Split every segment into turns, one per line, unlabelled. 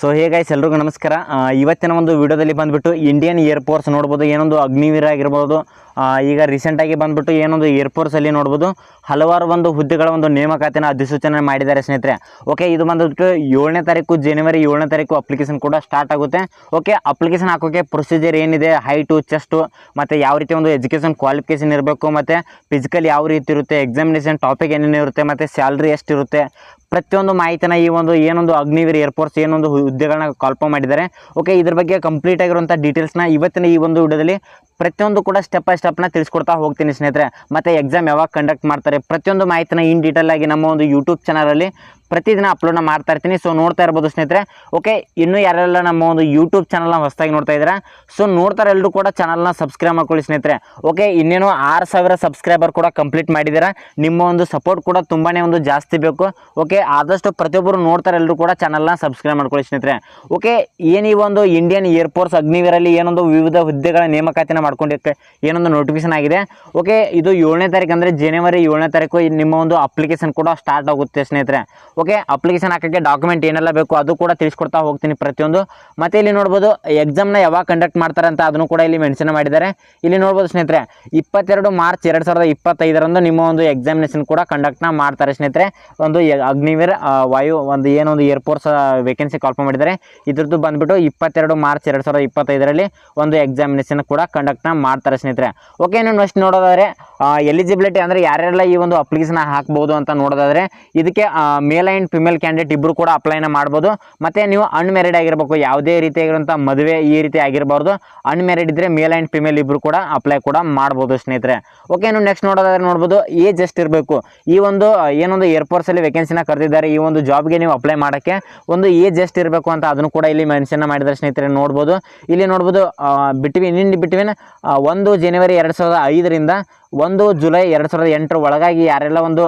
So hey guys ಎಲ್ರಿಗೂ ನಮಸ್ಕಾರ. ಇವತ್ತಿನ ಒಂದು ವಿಡಿಯೋದಲ್ಲಿ ಬಂದ್ಬಿಟ್ಟು ಇಂಡಿಯನ್ ಏರ್ಫೋರ್ಸ್ ನೋಡ್ಬೋದು, ಏನೊಂದು ಅಗ್ನಿವೀರ ಆಗಿರ್ಬೋದು. ಈಗ ರೀಸೆಂಟಾಗಿ ಬಂದ್ಬಿಟ್ಟು ಏನೊಂದು ಏರ್ಫೋರ್ಸಲ್ಲಿ ನೋಡ್ಬೋದು. ಹಲವಾರು ಒಂದು ಹುದ್ದೆಗಳ ಒಂದು ನೇಮಕಾತಿನ ಅಧಿಸೂಚನೆ ಮಾಡಿದ್ದಾರೆ ಸ್ನೇಹಿತರೆ. ಓಕೆ ಇದು ಬಂದ್ಬಿಟ್ಟು ಏಳನೇ ತಾರೀಕು ಜನವರಿ ಏಳನೇ ತಾರೀಕು ಅಪ್ಲಿಕೇಶನ್ ಕೂಡ ಸ್ಟಾರ್ಟ್ ಆಗುತ್ತೆ. ಓಕೆ ಅಪ್ಲಿಕೇಶನ್ ಹಾಕೋಕ್ಕೆ ಪ್ರೊಸೀಜರ್ ಏನಿದೆ? ಹೈಟು ಚೆಸ್ಟು ಮತ್ತು ಯಾವ ರೀತಿ ಒಂದು ಎಜುಕೇಷನ್ ಕ್ವಾಲಿಫಿಕೇಷನ್ ಇರಬೇಕು ಮತ್ತು ಫಿಸಿಕಲ್ ಯಾವ ರೀತಿ ಇರುತ್ತೆ? ಎಕ್ಸಾಮಿನೇಷನ್ ಟಾಪಿಕ್ ಏನೇನು ಇರುತ್ತೆ ಮತ್ತು ಸ್ಯಾಲ್ರಿ ಎಷ್ಟಿರುತ್ತೆ? ಪ್ರತಿಯೊಂದು ಮಾಹಿತಿನ ಈ ಒಂದು ಏನೊಂದು ಅಗ್ನಿವೀರ್ ಏರ್ಫೋರ್ಸ್ ಏನೊಂದು ಹುದ್ದೆಗಳನ್ನ ಕಾಲ್ಪ ಮಾಡಿದ್ದಾರೆ. ಓಕೆ ಇದ್ರ ಬಗ್ಗೆ ಕಂಪ್ಲೀಟ್ ಆಗಿರುವಂಥ ಡೀಟೇಲ್ಸ್ನ ಇವತ್ತಿನ ಈ ಒಂದು ವಿಡಿಯೋದಲ್ಲಿ ಪ್ರತಿಯೊಂದು ಕೂಡ ಸ್ಟೆಪ್ ಬೈ ಸ್ಟೆಪ್ನ ತಿಳಿಸ್ಕೊಡ್ತಾ ಹೋಗ್ತೀನಿ ಸ್ನೇಹಿತರೆ. ಮತ್ತು ಎಕ್ಸಾಮ್ ಯಾವಾಗ ಕಂಡಕ್ಟ್ ಮಾಡ್ತಾರೆ ಪ್ರತಿಯೊಂದು ಮಾಹಿತಿನ ಇನ್ ಡೀಟೇಲ್ ಆಗಿ ನಮ್ಮ ಒಂದು ಯೂಟ್ಯೂಬ್ ಚಾನಲಲ್ಲಿ ಪ್ರತಿದಿನ ಅಪ್ಲೋಡ್ನ ಮಾಡ್ತಾ ಇರ್ತೀನಿ. ಸೊ ನೋಡ್ತಾ ಇರ್ಬೋದು ಸ್ನೇಹಿತರೆ. ಓಕೆ ಇನ್ನೂ ಯಾರೆಲ್ಲ ನಮ್ಮ ಒಂದು ಯೂಟ್ಯೂಬ್ ಚಾನಲ್ನ ಹೊಸದಾಗಿ ನೋಡ್ತಾ ಇದ್ದೀರಾ? ಸೊ ನೋಡ್ತಾರೆ ಎಲ್ಲರೂ ಕೂಡ ಚಾನಲ್ನ ಸಬ್ಸ್ಕ್ರೈಬ್ ಮಾಡ್ಕೊಳ್ಳಿ ಸ್ನೇಹಿತರೆ. ಓಕೆ ಇನ್ನೇನು ಆರು ಸಾವಿರ ಸಬ್ಸ್ಕ್ರೈಬರ್ ಕೂಡ ಕಂಪ್ಲೀಟ್ ಮಾಡಿದ್ದೀರಾ? ನಿಮ್ಮ ಒಂದು ಸಪೋರ್ಟ್ ಕೂಡ ತುಂಬಾ ಒಂದು ಜಾಸ್ತಿ ಬೇಕು. ಓಕೆ ಆದಷ್ಟು ಪ್ರತಿಯೊಬ್ಬರು ನೋಡ್ತಾರೆ ಎಲ್ಲರೂ ಕೂಡ ಚಾನಲ್ನ ಸಬ್ಸ್ಕ್ರೈಬ್ ಮಾಡ್ಕೊಳ್ಳಿ ಸ್ನೇಹಿತರೆ. ಓಕೆ ಏನು ಈ ಒಂದು ಇಂಡಿಯನ್ ಏರ್ಫೋರ್ಸ್ ಅಗ್ನಿವೀರಲ್ಲಿ ಏನೊಂದು ವಿವಿಧ ಹುದ್ದೆಗಳ ನೇಮಕಾತಿನ ಮಾಡ್ಕೊಂಡಿಕ್ಕೆ ಏನೊಂದು ನೋಟಿಫಿಕೇಶನ್ ಆಗಿದೆ. ಓಕೆ ಇದು ಏಳನೇ ತಾರೀಕು ಅಂದರೆ ಜನವರಿ ಏಳನೇ ತಾರೀಕು ನಿಮ್ಮ ಒಂದು ಅಪ್ಲಿಕೇಶನ್ ಕೂಡ ಸ್ಟಾರ್ಟ್ ಆಗುತ್ತೆ ಸ್ನೇಹಿತರೆ. ಓಕೆ ಅಪ್ಲಿಕೇಶನ್ ಹಾಕೋಕ್ಕೆ ಡಾಕ್ಯುಮೆಂಟ್ ಏನೆಲ್ಲ ಬೇಕು ಅದು ಕೂಡ ತಿಳಿಸ್ಕೊಡ್ತಾ ಹೋಗ್ತೀನಿ ಪ್ರತಿಯೊಂದು. ಮತ್ತೆ ಇಲ್ಲಿ ನೋಡ್ಬೋದು ಎಕ್ಸಾಮ್ನ ಯಾವಾಗ ಕಂಡಕ್ಟ್ ಮಾಡ್ತಾರೆ ಅಂತ ಅದನ್ನು ಕೂಡ ಇಲ್ಲಿ ಮೆನ್ಷನ್ ಮಾಡಿದ್ದಾರೆ. ಇಲ್ಲಿ ನೋಡ್ಬೋದು ಸ್ನೇಹಿತರೆ, ಇಪ್ಪತ್ತೆರಡು ಮಾರ್ಚ್ ಎರಡು ಸಾವಿರದ ಇಪ್ಪತ್ತೈದರಂದು ನಿಮ್ಮ ಒಂದು ಎಕ್ಸಾಮಿನೇಷನ್ ಕೂಡ ಕಂಡಕ್ಟ್ನ ಮಾಡ್ತಾರೆ ಸ್ನೇಹಿತರೆ. ಒಂದು ಅಗ್ನಿವೀರ್ ವಾಯು, ಒಂದು ಏನೊಂದು ಏರ್ಫೋರ್ಸ್ ವೇಕೆನ್ಸಿ ಕಾಲ್ಪ ಮಾಡಿದ್ದಾರೆ. ಇದ್ರದ್ದು ಬಂದ್ಬಿಟ್ಟು ಇಪ್ಪತ್ತೆರಡು ಮಾರ್ಚ್ ಎರಡು ಸಾವಿರದ ಇಪ್ಪತ್ತೈದರಲ್ಲಿ ಒಂದು ಎಕ್ಸಾಮಿನೇಷನ್ ಕೂಡ ಕಂಡಕ್ಟ್ನ ಮಾಡ್ತಾರೆ ಸ್ನೇಹಿತರೆ. ಓಕೆ ಇನ್ನೊಂದು ನೆಕ್ಸ್ಟ್ ನೋಡೋದಾದರೆ ಎಲಿಜಿಬಿಲಿಟಿ ಅಂದರೆ ಯಾರೆಲ್ಲ ಈ ಒಂದು ಅಪ್ಲಿಕೇಶನ್ ಹಾಕ್ಬೋದು ಅಂತ ನೋಡೋದಾದರೆ, ಇದಕ್ಕೆ ಮೇಲ್ ಆ್ಯಂಡ್ ಫಿಮೇಲ್ ಕ್ಯಾಂಡಿಡೇಟ್ ಇಬ್ಬರು ಕೂಡ ಅಪ್ಲೈನ ಮಾಡ್ಬೋದು. ಮತ್ತು ನೀವು ಅನ್ಮ್ಯಾರಿಡ್ ಆಗಿರಬೇಕು, ಯಾವುದೇ ರೀತಿಯಾಗಿರುವಂಥ ಮದುವೆ ಈ ರೀತಿ ಆಗಿರಬಾರ್ದು. ಅನ್ಮ್ಯಾರಿಡ್ ಇದ್ದರೆ ಮೇಲ್ ಆ್ಯಂಡ್ ಫಿಮೇಲ್ ಇಬ್ಬರು ಕೂಡ ಅಪ್ಲೈ ಕೂಡ ಮಾಡ್ಬೋದು ಸ್ನೇಹಿತರೆ. ಓಕೆ ನೀವು ನೆಕ್ಸ್ಟ್ ನೋಡೋದಾದ್ರೆ ನೋಡ್ಬೋದು ಏಜ್ ಎಷ್ಟು ಇರಬೇಕು ಈ ಒಂದು ಏನೊಂದು ಏರ್ಪೋರ್ಟ್ಸಲ್ಲಿ ವೇಕೆನ್ಸಿನ ಕರೆದಿದ್ದಾರೆ, ಈ ಒಂದು ಜಾಬ್ಗೆ ನೀವು ಅಪ್ಲೈ ಮಾಡೋಕ್ಕೆ ಒಂದು ಏಜ್ ಎಷ್ಟು ಇರಬೇಕು ಅಂತ ಅದನ್ನು ಕೂಡ ಇಲ್ಲಿ ಮೆನ್ಷನ್ ಮಾಡಿದ್ದಾರೆ ಸ್ನೇಹಿತರೆ, ನೋಡ್ಬೋದು. ಇಲ್ಲಿ ನೋಡ್ಬೋದು ಬಿಟ್ವೀನ್ ಇನ್ ಬಿಟ್ವೀನ್ ಒಂದು ಜನವರಿ ಎರಡು ಸಾವಿರದ ಐದರಿಂದ ಒಂದು ಜುಲೈ ಎರಡು ಸಾವಿರದ ಎಂಟರ ಒಳಗಾಗಿ ಯಾರೆಲ್ಲ ಒಂದು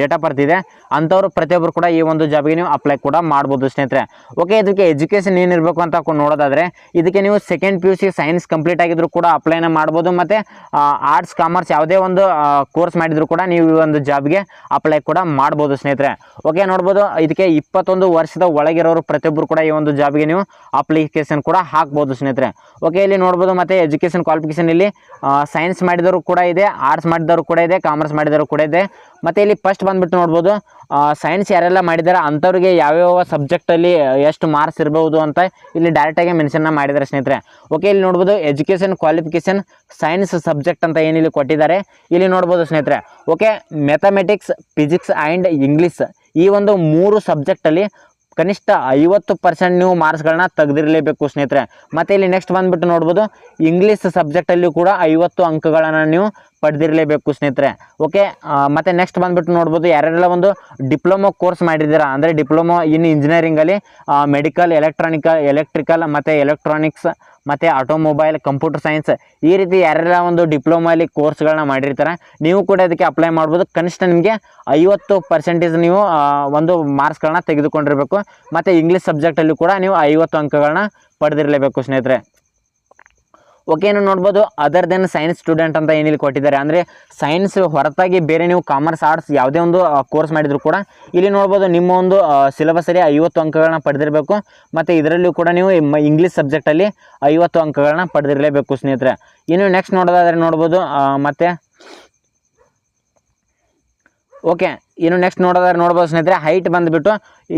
ಡೇಟ್ ಆಫ್ ಬರ್ತಿದೆ ಅಂಥವ್ರು ಪ್ರತಿಯೊಬ್ಬರು ಕೂಡ ಈ ಒಂದು ಜಾಬ್ಗೆ ನೀವು ಅಪ್ಲೈ ಕೂಡ ಮಾಡ್ಬೋದು ಸ್ನೇಹಿತರೆ. ಓಕೆ ಇದಕ್ಕೆ ಎಜುಕೇಷನ್ ಏನಿರಬೇಕು ಅಂತ ನೋಡೋದಾದರೆ ನೋಡೋದಾದ್ರೆ, ಇದಕ್ಕೆ ನೀವು second P U C science complete ಆಗಿದ್ರು ಕೂಡ ಅಪ್ಲೈನ ಮಾಡ್ಬೋದು, ಮತ್ತು ಆರ್ಟ್ಸ್ ಕಾಮರ್ಸ್ ಯಾವುದೇ ಒಂದು ಕೋರ್ಸ್ ಮಾಡಿದರೂ ಕೂಡ ನೀವು ಈ ಒಂದು ಜಾಬ್ಗೆ ಅಪ್ಲೈ ಕೂಡ ಮಾಡ್ಬೋದು ಸ್ನೇಹಿತರೆ. ಓಕೆ ನೋಡ್ಬೋದು, ಇದಕ್ಕೆ ಇಪ್ಪತ್ತೊಂದು ವರ್ಷದ ಒಳಗಿರೋರು ಪ್ರತಿಯೊಬ್ಬರು ಕೂಡ ಈ ಒಂದು ಜಾಬ್ಗೆ ನೀವು ಅಪ್ಲಿಕೇಶನ್ ಕೂಡ ಹಾಕ್ಬೋದು ಸ್ನೇಹಿತರೆ. ಓಕೆ ಇಲ್ಲಿ ನೋಡ್ಬೋದು, ಮತ್ತು ಎಜುಕೇಷನ್ ಕ್ವಾಲಿಫಿಕೇಶನ್ ಇಲ್ಲಿ ಸೈನ್ಸ್ ಮಾಡಿದವರು ಕೂಡ ಇದೆ ಆರ್ಟ್ಸ್ ಮಾಡಿದವರು ಕೂಡ ಇದೆ ಕಾಮರ್ಸ್ ಮಾಡಿದವರು ಕೂಡ ಇದೆ. ಮತ್ತು ಇಲ್ಲಿ ಫಸ್ಟ್ ಬಂದ್ಬಿಟ್ಟು ನೋಡ್ಬೋದು ಸೈನ್ಸ್ ಯಾರೆಲ್ಲ ಮಾಡಿದ್ದಾರೆ ಅಂಥವ್ರಿಗೆ ಯಾವ್ಯಾವ ಸಬ್ಜೆಕ್ಟಲ್ಲಿ ಎಷ್ಟು ಮಾರ್ಕ್ಸ್ ಇರ್ಬೋದು ಅಂತ ಇಲ್ಲಿ ಡೈರೆಕ್ಟಾಗಿ ಮೆನ್ಷನ್ನ ಮಾಡಿದ್ದಾರೆ ಸ್ನೇಹಿತರೆ. ಓಕೆ ಇಲ್ಲಿ ನೋಡ್ಬೋದು ಎಜುಕೇಷನ್ ಕ್ವಾಲಿಫಿಕೇಷನ್ ಸೈನ್ಸ್ ಸಬ್ಜೆಕ್ಟ್ ಅಂತ ಏನಿಲ್ಲಿ ಕೊಟ್ಟಿದ್ದಾರೆ. ಇಲ್ಲಿ ನೋಡ್ಬೋದು ಸ್ನೇಹಿತರೆ okay mathematics physics and English ಈ ಒಂದು ಮೂರು ಸಬ್ಜೆಕ್ಟಲ್ಲಿ ಕನಿಷ್ಠ ಐವತ್ತು ಪರ್ಸೆಂಟ್ ನೀವು ಮಾರ್ಕ್ಸ್ಗಳನ್ನ ತೆಗೆದಿರಲೇಬೇಕು ಸ್ನೇಹಿತರೆ. ಮತ್ತು ಇಲ್ಲಿ ನೆಕ್ಸ್ಟ್ ಬಂದ್ಬಿಟ್ಟು ನೋಡ್ಬೋದು ಇಂಗ್ಲೀಷ್ ಸಬ್ಜೆಕ್ಟಲ್ಲಿ ಕೂಡ ಐವತ್ತು ಅಂಕಗಳನ್ನು ನೀವು ಪಡೆದಿರಲೇಬೇಕು ಸ್ನೇಹಿತರೆ. ಓಕೆ ಮತ್ತು ನೆಕ್ಸ್ಟ್ ಬಂದ್ಬಿಟ್ಟು ನೋಡ್ಬೋದು ಯಾರೆಲ್ಲ ಒಂದು ಡಿಪ್ಲೊಮೊ ಕೋರ್ಸ್ ಮಾಡಿದ್ದೀರಾ, ಅಂದರೆ ಡಿಪ್ಲೊಮೊ ಇನ್ ಇಂಜಿನಿಯರಿಂಗಲ್ಲಿ ಮೆಡಿಕಲ್ ಎಲೆಕ್ಟ್ರಾನಿಕಲ್ ಎಲೆಕ್ಟ್ರಿಕಲ್ ಮತ್ತು ಎಲೆಕ್ಟ್ರಾನಿಕ್ಸ್ ಮತ್ತು ಆಟೋಮೊಬೈಲ್ ಕಂಪ್ಯೂಟರ್ ಸೈನ್ಸ್ ಈ ರೀತಿ ಯಾರೆಲ್ಲ ಒಂದು ಡಿಪ್ಲೊಮಲ್ಲಿ ಕೋರ್ಸ್ಗಳನ್ನ ಮಾಡಿರ್ತಾರೆ, ನೀವು ಕೂಡ ಇದಕ್ಕೆ ಅಪ್ಲೈ ಮಾಡ್ಬೋದು. ಕನಿಷ್ಠ ನಿಮಗೆ ಐವತ್ತು ಪರ್ಸೆಂಟೇಜ್ ನೀವು ಒಂದು ಮಾರ್ಕ್ಸ್ಗಳನ್ನ ತೆಗೆದುಕೊಂಡಿರಬೇಕು. ಮತ್ತು ಇಂಗ್ಲೀಷ್ ಸಬ್ಜೆಕ್ಟಲ್ಲಿ ಕೂಡ ನೀವು ಐವತ್ತು ಅಂಕಗಳನ್ನ ಪಡೆದಿರಲೇಬೇಕು ಸ್ನೇಹಿತರೆ. ಓಕೆ ಏನು ನೋಡ್ಬೋದು. ಅದರ್ ದೆನ್ ಸೈನ್ಸ್ ಸ್ಟೂಡೆಂಟ್ ಅಂತ ಏನಿಲ್ಲಿ ಕೊಟ್ಟಿದ್ದಾರೆ, ಅಂದರೆ ಸೈನ್ಸ್ ಹೊರತಾಗಿ ಬೇರೆ ನೀವು ಕಾಮರ್ಸ್ ಆರ್ಟ್ಸ್ ಯಾವುದೇ ಒಂದು ಕೋರ್ಸ್ ಮಾಡಿದರೂ ಕೂಡ ಇಲ್ಲಿ ನೋಡ್ಬೋದು ನಿಮ್ಮ ಒಂದು ಸಿಲೆಬಸಲ್ಲಿ ಐವತ್ತು ಅಂಕಗಳನ್ನ ಪಡೆದಿರಬೇಕು. ಮತ್ತು ಇದರಲ್ಲೂ ಕೂಡ ನೀವು ಇಂಗ್ಲೀಷ್ ಸಬ್ಜೆಕ್ಟಲ್ಲಿ ಐವತ್ತು ಅಂಕಗಳನ್ನ ಪಡೆದಿರಲೇಬೇಕು ಸ್ನೇಹಿತರೆ. ಇನ್ನು ನೆಕ್ಸ್ಟ್ ನೋಡೋದಾದರೆ ನೋಡ್ಬೋದು ಮತ್ತು ಮತ್ತೆ, ಓಕೆ. ಇನ್ನು ನೆಕ್ಸ್ಟ್ ನೋಡೋದಾದ್ರೆ ನೋಡ್ಬೋದು ಸ್ನೇಹಿತರೆ ಹೈಟ್ ಬಂದುಬಿಟ್ಟು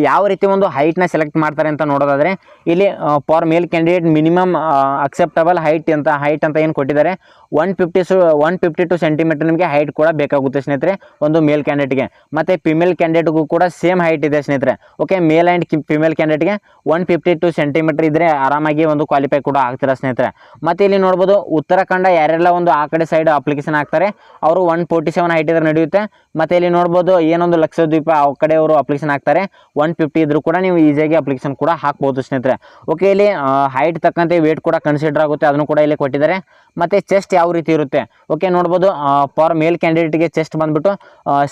ಯಾವ ರೀತಿ ಒಂದು ಹೈಟ್ನ ಸೆಲೆಕ್ಟ್ ಮಾಡ್ತಾರೆ ಅಂತ ನೋಡೋದಾದರೆ, ಇಲ್ಲಿ for male candidate minimum acceptable height ಅಂತ ಹೈಟ್ ಅಂತ ಏನು ಕೊಟ್ಟಿದ್ದಾರೆ ಒನ್ ಫಿಫ್ಟಿ ಸು ಒನ್ ಫಿಫ್ಟಿ ಟು ಸೆಂಟಿಮೀಟರ್ ನಿಮಗೆ ಹೈಟ್ ಕೂಡ ಬೇಕಾಗುತ್ತೆ ಸ್ನೇಹಿತರೆ, ಒಂದು ಮೇಲ್ ಕ್ಯಾಂಡಿಡೇಟ್ಗೆ ಮತ್ತು ಫಿಮೇಲ್ ಕ್ಯಾಂಡಿಡೇಟ್ಗೂ ಕೂಡ ಸೇಮ್ ಹೈಟ್ ಇದೆ ಸ್ನೇಹಿತರೆ. ಓಕೆ ಮೇಲ್ ಆ್ಯಂಡ್ ಫಿಮೇಲ್ ಕ್ಯಾಂಡಿಡೇಟ್ಗೆ ಒನ್ ಫಿಫ್ಟಿ ಟು ಸೆಂಟಿಮೀಟರ್ ಇದ್ದರೆ ಆರಾಮಾಗಿ ಒಂದು ಕ್ವಾಲಿಫೈ ಕೂಡ ಆಗ್ತೀರಾ ಸ್ನೇಹಿತರೆ. ಮತ್ತು ಇಲ್ಲಿ ನೋಡ್ಬೋದು, ಉತ್ತರಾಖಂಡ ಯಾರೆಲ್ಲ ಒಂದು ಆ ಕಡೆ ಸೈಡ್ ಅಪ್ಲಿಕೇಶನ್ ಹಾಕ್ತಾರೆ, ಅವರು ಒನ್ ಫೋರ್ಟಿ ಸೆವೆನ್ ಹೈಟ್ ಇದ್ರೆ ನಡೆಯುತ್ತೆ. ಮತ್ತು ಇಲ್ಲಿ ನೋಡ್ಬೋದು ಏನೊಂದು ಲಕ್ಷದ್ವೀಪ ಆ ಕಡೆ ಅವರು ಅಪ್ಲಿಕೇಶನ್ ಹಾಕ್ತಾರೆ. ಒನ್ ಫಿಫ್ಟಿ ಇದ್ರೂ ಕೂಡ ನೀವು ಈಸಿಯಾಗಿ ಅಪ್ಲಿಕೇಶನ್ ಕೂಡ ಹಾಕ್ಬೋದು ಸ್ನೇಹಿತರೆ. ಓಕೆ ಇಲ್ಲಿ ಹೈಟ್ ತಕ್ಕಂತೆ ವೇಟ್ ಕೂಡ ಕನ್ಸಿಡರ್ ಆಗುತ್ತೆ. ಅದನ್ನು ಕೂಡ ಇಲ್ಲಿ ಕೊಟ್ಟಿದ್ದಾರೆ. ಮತ್ತು ಚೆಸ್ಟ್ ಯಾವ ರೀತಿ ಇರುತ್ತೆ? ಓಕೆ ನೋಡ್ಬೋದು ಫಾರ್ ಮೇಲ್ ಕ್ಯಾಂಡಿಡೇಟ್ಗೆ ಚೆಸ್ಟ್ ಬಂದುಬಿಟ್ಟು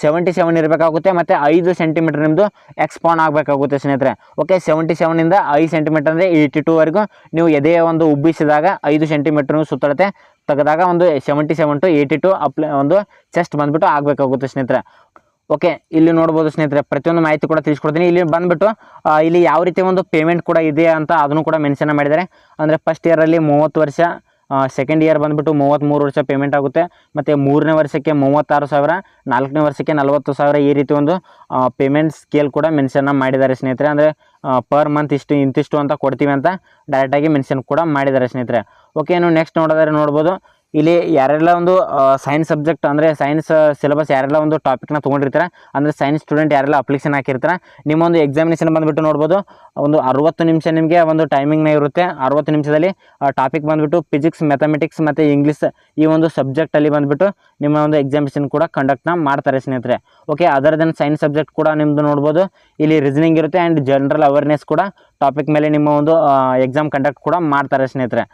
ಸೆವೆಂಟಿ ಸೆವೆನ್ ಇರಬೇಕಾಗುತ್ತೆ. ಮತ್ತು ಐದು ಸೆಂಟಿಮೀಟರ್ ನಿಮ್ಮದು ಎಕ್ಸ್ಪಾನ್ ಆಗಬೇಕಾಗುತ್ತೆ ಸ್ನೇಹಿತರೆ. ಓಕೆ ಸೆವೆಂಟಿ ಸೆವೆನಿಂದ ಐದು ಸೆಂಟಿಮೀಟರ್ ಅಂದರೆ ಏಯ್ಟಿ ಟೂವರೆಗೂ ನೀವು ಎದೆಯ ಒಂದು ಉಬ್ಬಿಸಿದಾಗ ಐದು ಸೆಂಟಿಮೀಟರ್ ಸುತ್ತಳತೆ ತೆಗೆದಾಗ ಒಂದು seventy seven to eighty to apply, ಒಂದು ಚೆಸ್ಟ್ ಬಂದುಬಿಟ್ಟು ಆಗಬೇಕಾಗುತ್ತೆ ಸ್ನೇಹಿತರೆ. ಓಕೆ, ಇಲ್ಲಿ ನೋಡ್ಬೋದು ಸ್ನೇಹಿತರೆ, ಪ್ರತಿಯೊಂದು ಮಾಹಿತಿ ಕೂಡ ತಿಳಿಸ್ಕೊಡ್ತೀನಿ. ಇಲ್ಲಿ ಬಂದುಬಿಟ್ಟು ಇಲ್ಲಿ ಯಾವ ರೀತಿ ಒಂದು ಪೇಮೆಂಟ್ ಕೂಡ ಇದೆ ಅಂತ ಅದನ್ನು ಕೂಡ ಮೆನ್ಷನ್ ಮಾಡಿದ್ದಾರೆ. ಅಂದರೆ ಫಸ್ಟ್ ಇಯರಲ್ಲಿ ಮೂವತ್ತು ವರ್ಷ ಸೆಕೆಂಡ್ ಇಯರ್ ಬಂದುಬಿಟ್ಟು ಮೂವತ್ತ್ಮೂರು ವರ್ಷ ಪೇಮೆಂಟ್ ಆಗುತ್ತೆ. ಮತ್ತು ಮೂರನೇ ವರ್ಷಕ್ಕೆ ಮೂವತ್ತಾರು ಸಾವಿರ, ನಾಲ್ಕನೇ ವರ್ಷಕ್ಕೆ ನಲವತ್ತು ಸಾವಿರ ಈ ರೀತಿ ಒಂದು ಪೇಮೆಂಟ್ ಸ್ಕೇಲ್ ಕೂಡ ಮೆನ್ಷನ್ ಮಾಡಿದ್ದಾರೆ ಸ್ನೇಹಿತರೆ. ಅಂದರೆ ಪರ್ ಮಂತ್ ಇಷ್ಟು, ಇಂತಿಷ್ಟು ಅಂತ ಕೊಡ್ತೀವಿ ಅಂತ ಡೈರೆಕ್ಟಾಗಿ ಮೆನ್ಷನ್ ಕೂಡ ಮಾಡಿದ್ದಾರೆ ಸ್ನೇಹಿತರೆ. ಓಕೆ ಏನು ನೆಕ್ಸ್ಟ್ ನೋಡೋದಾದ್ರೆ ನೋಡ್ಬೋದು ಇಲ್ಲಿ ಯಾರೆಲ್ಲ ಒಂದು ಸೈನ್ಸ್ ಸಬ್ಜೆಕ್ಟ್ ಅಂದರೆ ಸೈನ್ಸ್ ಸಿಲೆಬಸ್ ಯಾರೆಲ್ಲ ಒಂದು ಟಾಪಿಕ್ನ ತೊಗೊಂಡಿರ್ತಾರೆ, ಅಂದರೆ ಸೈನ್ಸ್ ಸ್ಟೂಡೆಂಟ್ ಯಾರೆಲ್ಲ ಅಪ್ಲಿಕೇಶನ್ ಹಾಕಿರ್ತಾರೆ ನಿಮ್ಮ ಒಂದು ಎಕ್ಸಾಮಿನೇಷನ್ ಬಂದುಬಿಟ್ಟು ನೋಡ್ಬೋದು. ಒಂದು ಅರುವತ್ತು ನಿಮಿಷ ನಿಮಗೆ ಒಂದು ಟೈಮಿಂಗ್ನ ಇರುತ್ತೆ. ಅರುವತ್ತು ನಿಮಿಷದಲ್ಲಿ ಟಾಪಿಕ್ ಬಂದುಬಿಟ್ಟು ಫಿಸಿಕ್ಸ್ ಮ್ಯಾಥಮೆಟಿಕ್ಸ್ ಮತ್ತು ಇಂಗ್ಲೀಷ್ ಈ ಒಂದು ಸಬ್ಜೆಕ್ಟಲ್ಲಿ ಬಂದುಬಿಟ್ಟು ನಿಮ್ಮ ಒಂದು ಎಕ್ಸಾಮಿನೇಷನ್ ಕೂಡ ಕಂಡಕ್ಟ್ನ ಮಾಡ್ತಾರೆ ಸ್ನೇಹಿತರೆ. Okay other than science subject ಕೂಡ ನಿಮ್ಮದು ನೋಡ್ಬೋದು. ಇಲ್ಲಿ ರೀಸನಿಂಗ್ ಇರುತ್ತೆ ಆ್ಯಂಡ್ ಜನರಲ್ ಅವೇರ್ನೆಸ್ ಕೂಡ ಟಾಪಿಕ್ ಮೇಲೆ ನಿಮ್ಮ ಒಂದು ಎಕ್ಸಾಮ್ ಕಂಡಕ್ಟ್ ಕೂಡ ಮಾಡ್ತಾರೆ ಸ್ನೇಹಿತರೆ.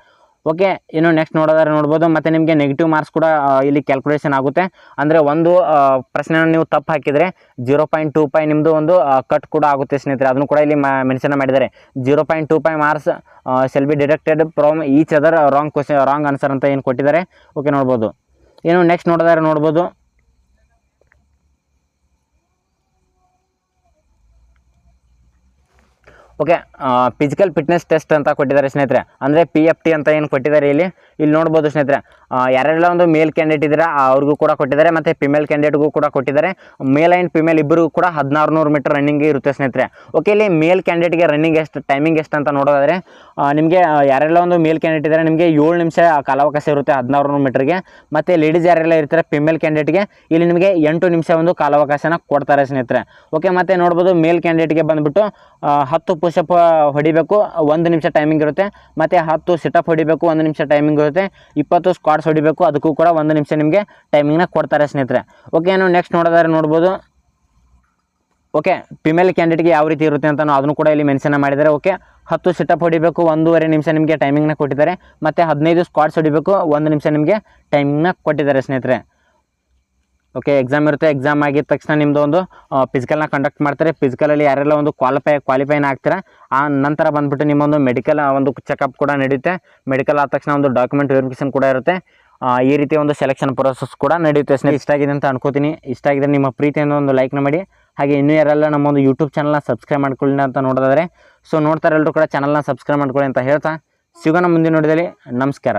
ಓಕೆ, ಇನ್ನು ನೆಕ್ಸ್ಟ್ ನೋಡೋದಾದ್ರೆ ನೋಡ್ಬೋದು. ಮತ್ತು ನಿಮಗೆ ನೆಗೆಟಿವ್ ಮಾರ್ಕ್ಸ್ ಕೂಡ ಇಲ್ಲಿ ಕ್ಯಾಲ್ಕುಲೇಷನ್ ಆಗುತ್ತೆ. ಅಂದರೆ ಒಂದು ಪ್ರಶ್ನೆನ ನೀವು ತಪ್ಪು ಹಾಕಿದರೆ ಜೀರೋ ಪಾಯಿಂಟ್ ಟೂ ನಿಮ್ಮದು ಒಂದು ಕಟ್ ಕೂಡ ಆಗುತ್ತೆ ಸ್ನೇಹಿತರೆ. ಅದನ್ನು ಕೂಡ ಇಲ್ಲಿ ಮೆನ್ಷನ್ ಮಾಡಿದ್ದಾರೆ. Zero point two five marks shall be deducted from each other wrong question wrong answer ಅಂತ ಏನು ಕೊಟ್ಟಿದ್ದಾರೆ? ಓಕೆ ನೋಡ್ಬೋದು. ಇನ್ನು ನೆಕ್ಸ್ಟ್ ನೋಡೋದಾದ್ರೆ ನೋಡ್ಬೋದು. ಓಕೆ ಫಿಸಿಕಲ್ ಫಿಟ್ನೆಸ್ ಟೆಸ್ಟ್ ಅಂತ ಕೊಟ್ಟಿದ್ದಾರೆ ಸ್ನೇಹಿತರೆ. ಅಂದರೆ ಪಿ ಎಫ್ ಟಿ ಅಂತ ಏನು ಕೊಟ್ಟಿದ್ದಾರೆ ಇಲ್ಲಿ? ಇಲ್ಲಿ ನೋಡ್ಬೋದು ಸ್ನೇಹಿತರೆ. ಯಾರೆಲ್ಲ ಒಂದು ಮೇಲ್ ಕ್ಯಾಂಡಿಡೇಟ್ ಇದ್ದೀರಾ ಅವ್ರಿಗೂ ಕೂಡ ಕೊಟ್ಟಿದ್ದಾರೆ, ಮತ್ತು ಫಿಮೇಲ್ ಕ್ಯಾಂಡಿಡೇಟ್ಗೂ ಕೂಡ ಕೊಟ್ಟಿದ್ದಾರೆ. ಮೇಲ್ ಆ್ಯಂಡ್ ಫಿಮೇಲ್ ಇಬ್ಬರಿಗೂ ಕೂಡ ಹದಿನಾರು ನೂರು ಮೀಟರ್ ರನ್ನಿಂಗ್ ಇರುತ್ತೆ ಸ್ನೇಹಿತರೆ. ಓಕೆ ಇಲ್ಲಿ ಮೇಲ್ ಕ್ಯಾಂಡಿಡೇಟ್ಗೆ ರನ್ನಿಂಗ್ ಎಷ್ಟು ಟೈಮಿಂಗ್ ಎಷ್ಟು ಅಂತ ನೋಡೋದಾದರೆ ನಿಮಗೆ ಯಾರೆಲ್ಲ ಒಂದು ಮೇಲ್ ಕ್ಯಾಂಡಿಡೇಟ್ ಇದ್ದಾರೆ, ನಿಮಗೆ ಏಳು ನಿಮಿಷ ಕಾಲಾವಕಾಶ ಇರುತ್ತೆ ಹದಿನಾರು ನೂರು ಮೀಟರ್ಗೆ ಮತ್ತು ಲೇಡೀಸ್ ಯಾರೆಲ್ಲ ಇರ್ತಾರೆ ಫಿಮೇಲ್ ಕ್ಯಾಂಡಿಡೇಟ್ಗೆ ಇಲ್ಲಿ ನಿಮಗೆ ಎಂಟು ನಿಮಿಷ ಒಂದು ಕಾಲಾವಕಾಶನ ಕೊಡ್ತಾರೆ ಸ್ನೇಹಿತರೆ. ಓಕೆ ಮತ್ತು ನೋಡ್ಬೋದು ಮೇಲ್ ಕ್ಯಾಂಡಿಡೇಟ್ಗೆ ಬಂದುಬಿಟ್ಟು ಹತ್ತು ಪುಷಪ್ ಹೊಡಿಬೇಕು. ಒಂದು ನಿಮಿಷ ಟೈಮಿಂಗ್ ಇರುತ್ತೆ. ಮತ್ತು ಹತ್ತು ಸಿಟಪ್ ಹೊಡಿಬೇಕು, ಒಂದು ನಿಮಿಷ ಟೈಮಿಂಗ್ ಇರುತ್ತೆ. ಇಪ್ಪತ್ತು ಸ್ಕ್ವಾಡ್ಸ್ ಹೊಡಿಬೇಕು, ಅದಕ್ಕೂ ಕೂಡ ಒಂದು ನಿಮಿಷ ನಿಮಗೆ ಟೈಮಿಂಗ್ನ ಕೊಡ್ತಾರೆ ಸ್ನೇಹಿತರೆ. ಓಕೆ ಏನು ನೆಕ್ಸ್ಟ್ ನೋಡೋದಾದ್ರೆ ನೋಡ್ಬೋದು. ಓಕೆ ಫಿಮೇಲ್ ಕ್ಯಾಂಡಿಡೇಟ್ಗೆ ಯಾವ ರೀತಿ ಇರುತ್ತೆ ಅಂತ ಅದನ್ನು ಕೂಡ ಇಲ್ಲಿ ಮೆನ್ಷನ್ ಮಾಡಿದ್ದಾರೆ. ಓಕೆ ಹತ್ತು ಸಿಟಪ್ ಹೊಡಿಬೇಕು, ಒಂದೂವರೆ ನಿಮಿಷ ನಿಮಗೆ ಟೈಮಿಂಗ್ನ ಕೊಟ್ಟಿದ್ದಾರೆ. ಮತ್ತು ಹದಿನೈದು ಸ್ಕ್ವಾಡ್ಸ್ ಹೊಡಿಬೇಕು, ಒಂದು ನಿಮಿಷ ನಿಮಗೆ ಟೈಮಿಂಗ್ನ ಕೊಟ್ಟಿದ್ದಾರೆ ಸ್ನೇಹಿತರೆ. ಓಕೆ ಎಕ್ಸಾಮ್ ಇರುತ್ತೆ ಎಕ್ಸಾಮ್ ಆಗಿದ ತಕ್ಷಣ ನಿಮ್ಮದು ಒಂದು ಫಿಸಿಕಲ್ನ ಕಂಡಕ್ಟ್ ಮಾಡ್ತಾರೆ. ಫಿಸಿಕಲಲ್ಲಿ ಯಾರೆಲ್ಲ ಒಂದು ಕ್ವಾಲಿಫೈ ಕ್ವಾಲಿಫೈನ ಆಗ್ತೀರಾ, ಆ ನಂತರ ಬಂದುಬಿಟ್ಟು ನಿಮ್ಮೊಂದು ಮೆಡಿಕಲ್ ಒಂದು ಚೆಕಪ್ ಕೂಡ ನಡೆಯುತ್ತೆ ಮೆಡಿಕಲ್ ಆದ ತಕ್ಷಣ ಒಂದು ಡಾಕ್ಯುಮೆಂಟ್ ವೆರಿಫಿಕೇಶನ್ ಕೂಡ ಇರುತ್ತೆ. ಈ ರೀತಿ ಒಂದು ಸೆಲೆಕ್ಷನ್ ಪ್ರೋಸೆಸ್ ಕೂಡ ನಡೆಯುತ್ತೆ ಸ್ನೇಹಿತರೆ, ಇಷ್ಟ ಆಗಿದೆ ಅಂತ ಅನ್ಕೋತೀನಿ. ಇಷ್ಟ ಆಗಿದ್ರೆ ನಿಮ್ಮ ಪ್ರೀತಿಯಿಂದ ಒಂದು ಲೈಕ್ನ ಮಾಡಿ. ಹಾಗೆ ಇನ್ನೂ ಯಾರೆಲ್ಲ ನಮ್ಮ ಒಂದು ಯೂಟ್ಯೂಬ್ ಚಾನಲ್ನ ಸಬ್ಸ್ಕ್ರೈಬ್ ಮಾಡ್ಕೊಳ್ಳಿ ಅಂತ ನೋಡೋದಾದರೆ ಸೊ ನೋಡ್ತಾರೆ ಎಲ್ಲರೂ ಕೂಡ ಚಾನಲ್ನ ಸಬ್ಸ್ಕ್ರೈಬ್ ಮಾಡ್ಕೊಳ್ಳಿ ಅಂತ ಹೇಳ್ತಾ. ಸಿಗೋಣ ಮುಂದಿನ ನೋಡಿದಲ್ಲಿ ನಮಸ್ಕಾರ.